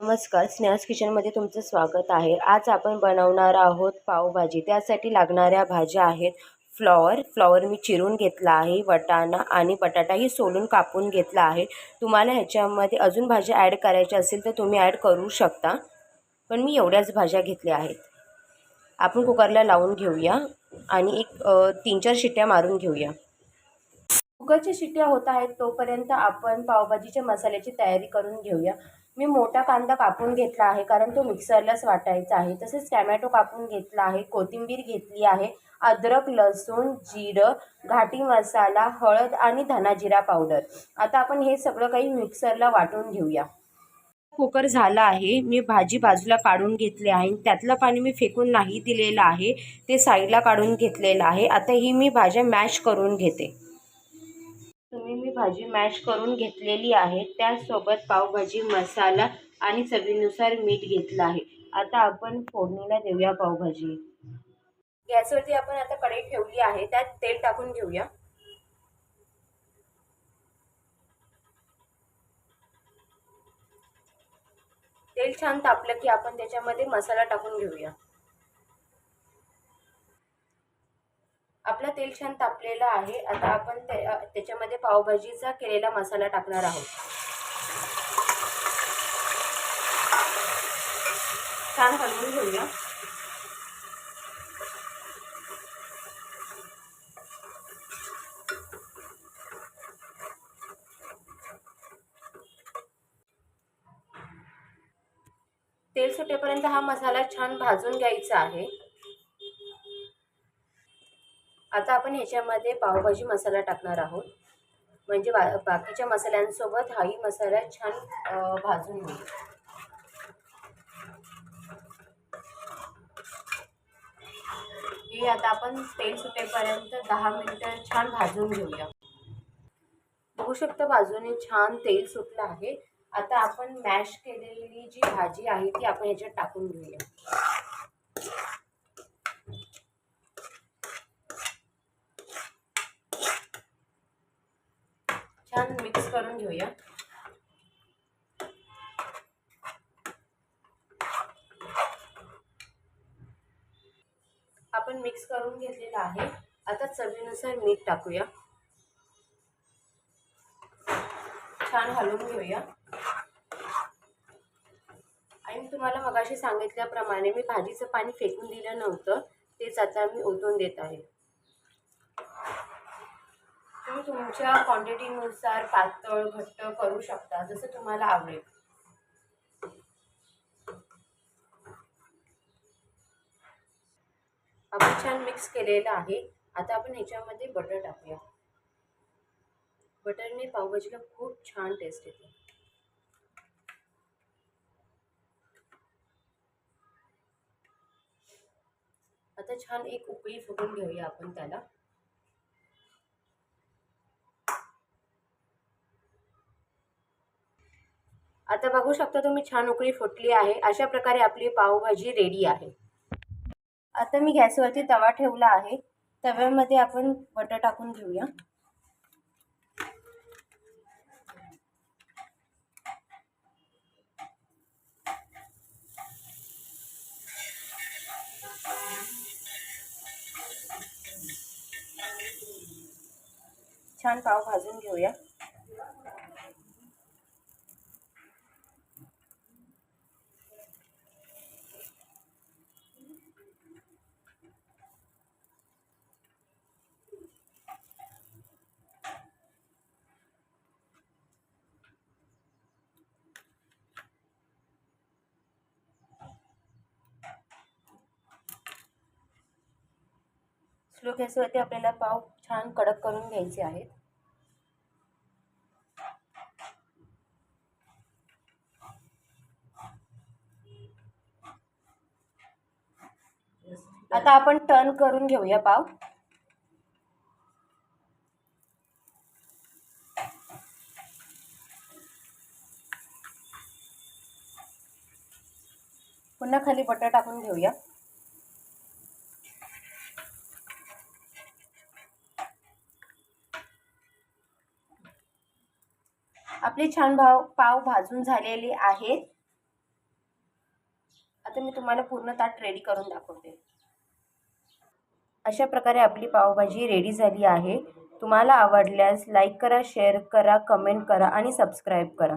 नमस्कार स्नेहास किचनमध्ये तुमचं स्वागत आहे. आज आपण बनवणार आहोत पावभाजी. त्यासाठी लागणाऱ्या भाज्या आहेत फ्लॉवर. फ्लॉवर मी चिरून घेतला आहे वटाणा आणि बटाटाही सोलून कापून घेतला आहे. तुम्हाला ह्याच्यामध्ये अजून भाज्या ॲड करायच्या असेल तर तुम्ही ॲड करू शकता. पण मी एवढ्याच भाज्या घेतल्या आहेत. आपण कुकरला लावून घेऊया आणि एक तीन चार शिट्ट्या मारून घेऊया. कुकरच्या शिट्या होत आहेत तोपर्यंत आपण पावभाजीच्या मसाल्याची तयारी करून घेऊया. मी मोठा कांदा कापून घेतला आहे कारण तो मिक्सरलाच वाटायचा आहे. तसेच टॅमॅटो कापून घेतला आहे कोथिंबीर घेतली आहे अद्रक लसूण जिरं घाटी मसाला हळद आणि धना जिरा पावडर. आता आपण हे सगळं काही मिक्सरला वाटून घेऊया. कुकर झाला आहे. मी भाजी बाजूला काढून घेतली आहे त्यातलं पाणी मी फेकून नाही दिलेलं आहे. ते साईडला काढून घेतलेलं आहे. आता ही मी भाज्या मॅश करून घेते. तुम्ही मी भाजी मॅश करून घेतलेली आहे. त्यासोबत पावभाजी मसाला आणि चवीनुसार मीठ घेतलं आहे. आता आपण फोडणीला देऊया पावभाजी. गॅसवरती आपण आता कढई ठेवली आहे. त्यात तेल टाकून घेऊया. तेल छान तापलं की आपण त्याच्यामध्ये मसाला टाकून घेऊया. आपलं तेल छान तापलेलं आहे. आता आपण ते त्याच्यामध्ये पावभाजीचा केलेला मसाला टाकणार आहोत. छान हलवून घेऊया. तेल सुटेपर्यंत हा मसाला छान भाजून घ्यायचा आहे. आता आपण ह्याच्यामध्ये पावभाजी मसाला टाकणार आहोत. म्हणजे बा बाकीच्या मसाल्यांसोबत हाही मसाला छान भाजून घेऊ. हे आता आपण तेल सुटेपर्यंत दहा मिनटं छान भाजून घेऊया. बघू शकता बाजूने छान तेल सुटलं आहे. आता आपण मॅश केलेली जी भाजी आहे ती आपण ह्याच्यात टाकून घेऊया. छान मिक्स करून घेऊया. आपण मिक्स करून घेतलेलं आहे. आता चवीनुसार मीठ टाकूया. छान हलवून घेऊया. आणि तुम्हाला मगाशी सांगितल्याप्रमाणे मी भाजीचं पाणी फेकून दिलं नव्हतं. तेच आता मी ओतून देत आहे. तुमच्या क्वांटिटीनुसार पातळ घट्ट करू शकता जसं तुम्हाला आवडेल. आपण छान मिक्स केलेलं आहे. आता आपण ह्याच्यामध्ये बटर टाकूया. बटरने पावभाजीला खूप छान टेस्ट येते. आता छान एक उकळी फुटून घेऊया आपण त्याला. आता बघू शकता तुम्ही छान उकळी फुटली आहे. अशा प्रकारे आपली पावभाजी रेडी आहे. आता मी गॅसवरती तवा ठेवला आहे. तव्यामध्ये आपण बटर टाकून घेऊया. छान पाव भाजून घेऊया. स्लो गॅसवरती आपल्याला पाव छान कडक करून घ्यायचे आहेत. आता आपण टर्न करून घेऊया पाव. पुन्हा खाली बटर टाकून घेऊया. आपले छान भाव पाव भाजून झालेले आहेत. आता मी तुम्हाला पूर्ण ताट रेडी करून दाखवते. अशा प्रकारे आपली पावभाजी रेडी झाली आहे. तुम्हाला आवडल्यास लाईक करा शेअर करा कमेंट करा आणि सबस्क्राईब करा.